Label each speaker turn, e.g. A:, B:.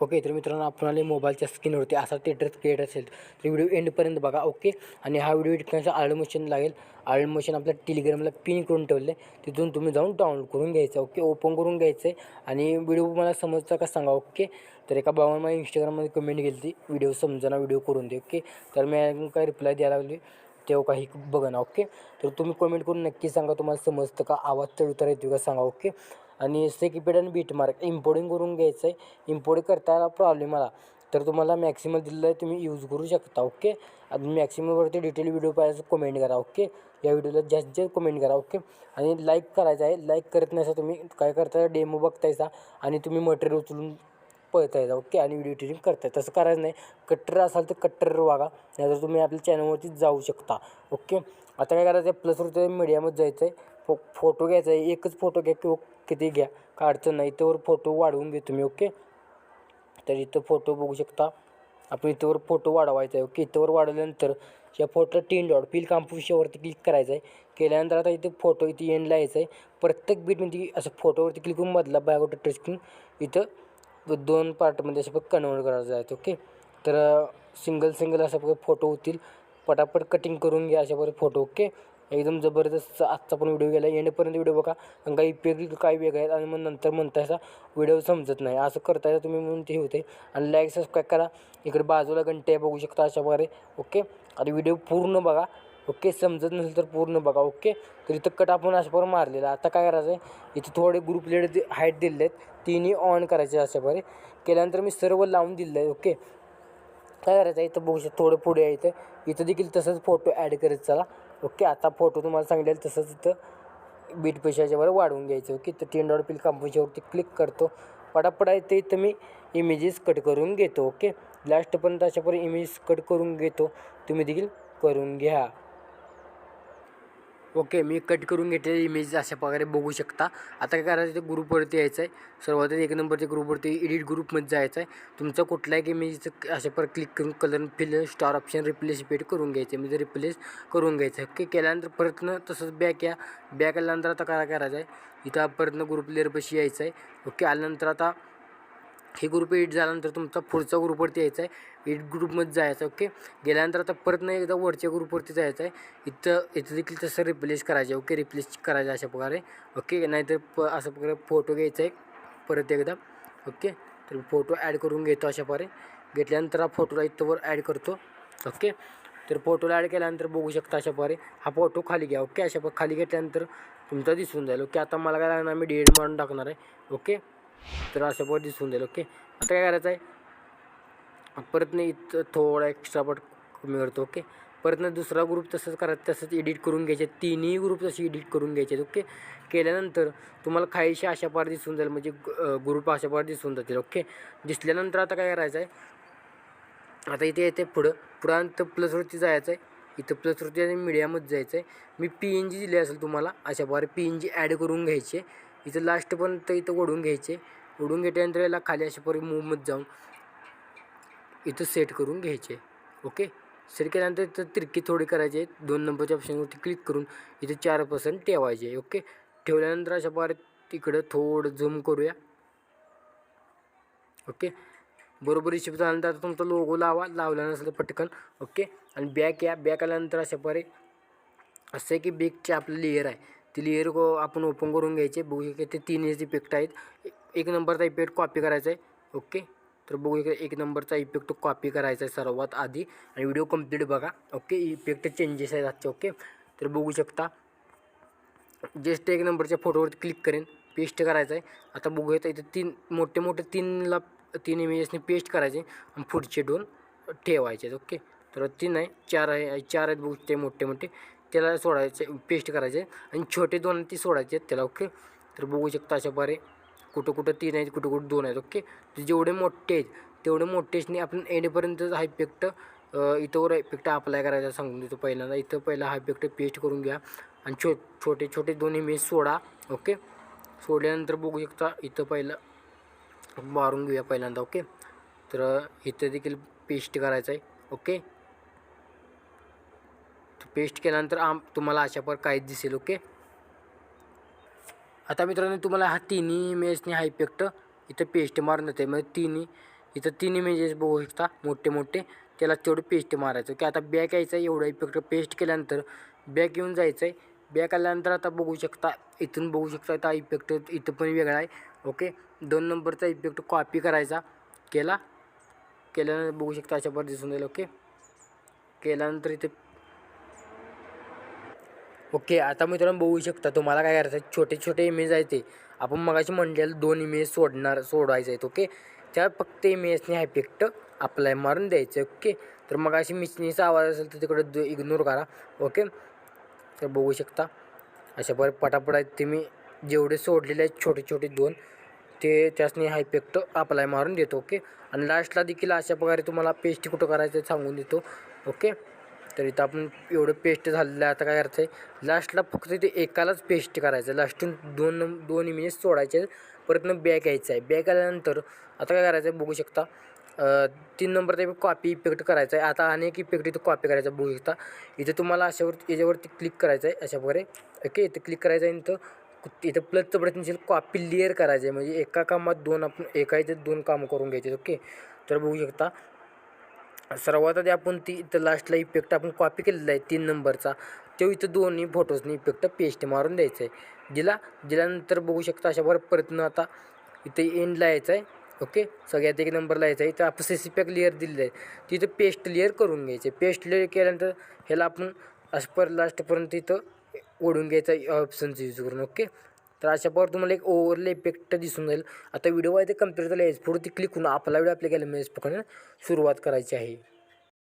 A: Okay तर मित्रांनो आपणाला मोबाईलच्या स्क्रीनवरती. असा टेटर्स क्रिएट असेल तर व्हिडिओ एंडपर्यंत बघा ओके? आणि हा व्हिडिओ एडिट आळमोशन मशीन लागेल. आळमोशन मशीन आपल्या टेलिग्रामला पिन करून ठेवले तिथून तुम्ही जाऊन डाउनलोड करून घ्यायचं ओके? ओपन करून घ्यायचं आहे आणि व्हिडिओ मला समजता का सांगा ओके? तर एका बाबांना मला इंस्टाग्राममध्ये कमेंट केली ती व्हिडिओ समजाना व्हिडिओ करून दे ओके? तर मी काय रिप्लाय द्यायला लागली तेव्हा काही बघा ना ओके? तर तुम्ही कमेंट करून नक्की सांगा तुम्हाला समजतं का? आवाज चढ उतार येतो का? सांगा ओके? आणि सेकिपेड आणि बीट मार्क इम्पोर्टिंग करून घ्यायचं आहे इम्पोर्ट करताना प्रॉब्लेम आला. तर तुम्हाला मॅक्सिमम दिलेलं आहे तुम्ही यूज करू शकता ओके आणि मॅक्सिममवरती डिटेल व्हिडिओ पाहिजे कमेंट करा ओके या व्हिडिओला जास्त जास्त कमेंट करा ओके आणि लाईक करायचं आहे. लाईक करत नाही तुम्ही काय करताय? डेमो बघतायचा आणि तुम्ही मटेरियल उचलून पळतायचा ओके आणि व्हिडिओ एडिटिंग करताय. तसं करायचं नाही. कट्टर असाल तर कट्टर वागा. नाहीतर तुम्ही आपल्या चॅनलवरती जाऊ शकता ओके आता काय करायचं आहे प्लसवरती मीडियामध्ये जायचं आहे फो फोटो घ्यायचा आहे. एकच फोटो घ्या किंवा किती घ्या. काय अडचण नाही. इथंवर फोटो वाढवून घे तुम्ही ओके? तर इथं फोटो बघू शकता. आपण इथंवर फोटो वाढवायचा आहे ओके? इथंवर वाढवल्यानंतर या फोटो टीन डॉट पिल काम्पोजिशनवरती क्लिक करायचं आहे. केल्यानंतर आता इथे फोटो इथे एंडला यायचं आहे. प्रत्येक बीटमध्ये असं फोटोवरती क्लिक करून मधला बॅग टच स्क्रीन इथं दोन पार्टमध्ये असं कन्वर्ट करायचं आहे ओके? तर सिंगल सिंगल असं फोटो होतील. पटापट कटिंग करून घ्या अशा बरे फोटो ओके? एकदम जबरदस्त आजचा पण व्हिडिओ गेला एंडपर्यंत व्हिडिओ बघा. कारण काही इफेक्ट काय वेगळं आहेत. आणि मग नंतर म्हणतायचा व्हिडिओ समजत नाही. असं करतायचा तुम्ही म्हणून ते होते आणि लाईक सबस्क्राईब करा. इकडे बाजूला घंटे बघू शकता अशा प्रकारे. ओके आणि व्हिडिओ पूर्ण बघा. ओके समजत नसेल तर पूर्ण बघा. ओके तर इथं कट आपण अशा प्रकारे मारलेला. आता काय करायचं आहे इथे थोडे ग्रुप लेड हाईट दिलेले आहेत. तिन्ही ऑन करायचे अशा प्रकारे. केल्यानंतर मी सर्व लावून दिलेलं आहे. ओके काय करायचं आहे इथं बघू शकता. थोडं पुढे इथं. इथं देखील तसंच फोटो ॲड करत चला. ओके आता फोटो तुम्हाला सांगितलेलं तसंच इथं बीट पैशाच्यावर वाढवून घ्यायचं. ओके तर तीन डॉट पिल कंपनीच्यावरती क्लिक करतो. पडापडा आहे ते इथं मी इमेजेस कट करून घेतो. ओके लास्टपर्यंत अशापर्यंत इमेजेस कट करून घेतो. तुम्ही देखील करून घ्या. ओके मी कट करून घेतलेली इमेज अशा प्रकारे बघू शकता. आता काय करायचं ते ग्रुपवरती यायचं आहे सर्वात एक नंबरच्या ग्रुपवरती एडिट ग्रुपमध्ये जायचं आहे तुमचं कुठलाही इमेजचं अशा प्रकारे क्लिक करून colour fill star option replace पेट करून घ्यायचे. म्हणजे रिप्लेस करून घ्यायचं. ओके केल्यानंतर परतनं तसंच बॅक या. बॅक आल्यानंतर आता काय करायचं आहे इथं परतनं ग्रुप लेअरपाशी यायचं आहे ओके आल्यानंतर आता हे ग्रुप एट झाल्यानंतर तुमचा पुढचा ग्रुपवरती यायचा आहे. एट ग्रुपमध्ये जायचं ओके गेल्यानंतर आता परत नाही एकदा वरच्या ग्रुपवरती जायचं आहे. इथं इथं देखील तसं रिप्लेस करायचं ओके रिप्लेस करायचं अशा प्रकारे ओके नाहीतर प अशा प्रकारे फोटो घ्यायचा आहे परत एकदा ओके तर फोटो ॲड करून घेतो अशा प्रकारे. घेतल्यानंतर हा फोटोला इथंवर ॲड करतो ओके तर फोटोला ॲड केल्यानंतर बघू शकता अशा प्रकारे हा फोटो खाली घ्या ओके अशा प्रकारे खाली घेतल्यानंतर तुमचा दिसून जाईल ओके आता मला काय लागणार मी डेड मारून टाकणार आहे ओके तर अशा पद्धत दिसून जाईल ओके आता काय करायचं आहे? परत नाही इथं थोडा एक्स्ट्रा पट कमी करतो ओके परत नाही दुसरा ग्रुप तसंच करायचं तसंच एडिट करून घ्यायचे. तिन्ही ग्रुप तसे एडिट करून घ्यायचे ओके केल्यानंतर तुम्हाला खायशी अशा पार दिसून जाईल म्हणजे ग्रुप अशा पार दिसून जातील ओके दिसल्यानंतर आता काय करायचं आहे? आता इथे येते पुढं पुढं प्लसवरती जायचं आहे. इथं प्लसवरती आणि मीडियामध्ये जायचं आहे. मी पी एन जी दिली असेल तुम्हाला अशा प्रकारे पी एन जी ॲड करून घ्यायचे. इथं लास्टपर्यंत इथं ओढून घ्यायचे. ओढून घेतल्यानंतर याला खाली अशा प्रकारे मूवमध्ये जाऊन इथं सेट करून घ्यायचे. ओके सेट केल्यानंतर इथं तिरकी थोडी करायची. आहे दोन नंबरच्या ऑप्शनवरती क्लिक करून इथं चार पर्सेंट ठेवायचे. ओके ठेवल्यानंतर अशा प्रकारे तिकडं थोडं झूम करूया. ओके बरोबर हिशेब झाल्यानंतर आता तुमचा लोगो लावा. लावला नसलं पटकन. ओके आणि बॅक या. बॅक आल्यानंतर अशा प्रकारे असं आहे की बेगचे आपलं लेअर आहे. ती लेअर को आपण ओपन करून घ्यायचे. बघू शकता ते तीन एच इफेक्ट आहेत. एक नंबरचा इफेक्ट कॉपी करायचा आहे ओके तर बघू शकता एक नंबरचा इफेक्ट कॉपी करायचा आहे सर्वात आधी. आणि व्हिडिओ कंप्लीट बघा. ओके इफेक्ट चेंजेस आहेत आजचे. ओके तर बघू शकता. जस्ट एक नंबरच्या फोटोवरती क्लिक करेन. पेस्ट करायचं आहे आता बघू येतं इथं तीन मोठे मोठे तीनला तीन इमेजेसने पेस्ट करायचे. आणि पुढचे दोन ठेवायचे आहेत ओके तर तीन आहे चार आहे चार आहेत बघू ते मोठे मोठे. त्याला सोडायचे पेस्ट करायचे आणि छोटे दोन ती सोडायचे. आहेत त्याला ओके तर बघू शकता अशा प्रकारे कुठं कुठं तीन आहेत कुठं कुठं दोन आहेत ओके तर जेवढे मोठे आहेत तेवढे मोठेचने आपण एंडपर्यंत हा इफेक्ट इथंवर इफेक्ट अप्लाय करायचा सांगून देतो पहिल्यांदा. इथं पहिला हा इफेक्ट पेस्ट करून घ्या आणि छो छोटे छोटे दोन इमेज सोडा ओके सोडल्यानंतर बघू शकता इथं पहिलं मारून घेऊया पहिल्यांदा ओके तर इथं देखील पेस्ट करायचं आहे ओके पेस्ट केल्यानंतर आम तुम्हाला अशा प्रकारे काहीच दिसेल ओके आता मित्रांनो तुम्हाला हा तिन्ही इमेजने हा इफेक्ट इथं पेस्ट मारून जाते म्हणजे तिन्ही इथं तीन इमेजेस बघू शकता मोठे मोठे. त्याला तेवढं पेस्ट मारायचं की आता बॅक यायचं आहे एवढं इफेक्ट पेस्ट केल्यानंतर बॅक येऊन जायचं आहे बॅक आल्यानंतर आता बघू शकता इथून बघू शकता आता इफेक्ट इथं पण वेगळा आहे ओके दोन नंबरचा इफेक्ट कॉपी करायचा. केला केल्यानंतर बघू शकता अशा पर दिसून जाईल ओके केल्यानंतर इथे ओके आता मित्रांनो बघू शकता तुम्हाला काय करायचं आहे छोटे छोटे इमेज आहे ते. आपण मगाशी म्हणलेलं दोन इमेज सोडणार सोडवायचे आहेत ओके? त्या फक्त इमेजने हा इफेक्ट अप्लाय मारून द्यायचं ओके? तर मग अशी मिचनीचा आवाज असेल तर तिकडे इग्नोर करा ओके? तर बघू शकता. अशा पर पटापट आहेत ते मी जेवढे सोडलेले आहेत छोटे छोटे दोन ते त्यासनी हा इफेक्ट अप्लाय मारून देतो ओके? आणि लास्टला देखील अशा प्रकारे तुम्हाला पेस्ट कुठं करायचं सांगून देतो ओके? तर इथं आपण एवढं पेस्ट झालेलं आहे. आता काय करायचं आहे लास्टला फक्त ते एकालाच पेस्ट करायचं आहे लास्टून दोन दोन इमेजेस सोडायचे. परत मग बॅक यायचं आहे. बॅक आल्यानंतर आता काय करायचं आहे बघू शकता. तीन नंबरचा कॉपी इफेक्ट करायचा आहे आता अनेक इफेक्ट इथं कॉपी करायचा बघू शकता. इथं तुम्हाला अशावर याच्यावरती क्लिक करायचं आहे अशा प्रकारे. ओके इथं क्लिक करायचं आहे इथं इथं प्लसचं बटन नसेल कॉपी लेअर करायचं आहे म्हणजे एका कामात दोन आपण एका इथं दोन कामं करून घ्यायचे ओके तर बघू शकता. सर्वात आधी आपण ती इथं लास्टला इफेक्ट आपण कॉपी केलेला आहे तीन नंबरचा तो इथं दोन्ही फोटोजनी इफेक्ट पेस्ट मारून द्यायचं आहे. दिला दिल्यानंतर बघू शकता अशा बरं परतनं आता इथे एंडला यायचं आहे. ओके सगळ्यात एक नंबरला यायचं आहे. इथं आपण स्पेसिफिक लेअर दिलेलं आहे. तिथं पेस्ट लेअर करून घ्यायचे पेस्ट लेअर केल्यानंतर ह्याला आपण असं पर लास्टपर्यंत इथं ओढून घ्यायचा ऑप्शनचा यूज करून. ओके तर अशा प्रकारे तुम्हाला एक ओव्हरले इफेक्ट दिसून जाईल. आता व्हिडिओ आहे ते कम्प्युटर झाला पुढे ती क्लिक करून आपला व्हिडिओ आपल्या गॅलरीमध्ये पकडणं सुरुवात करायची आहे.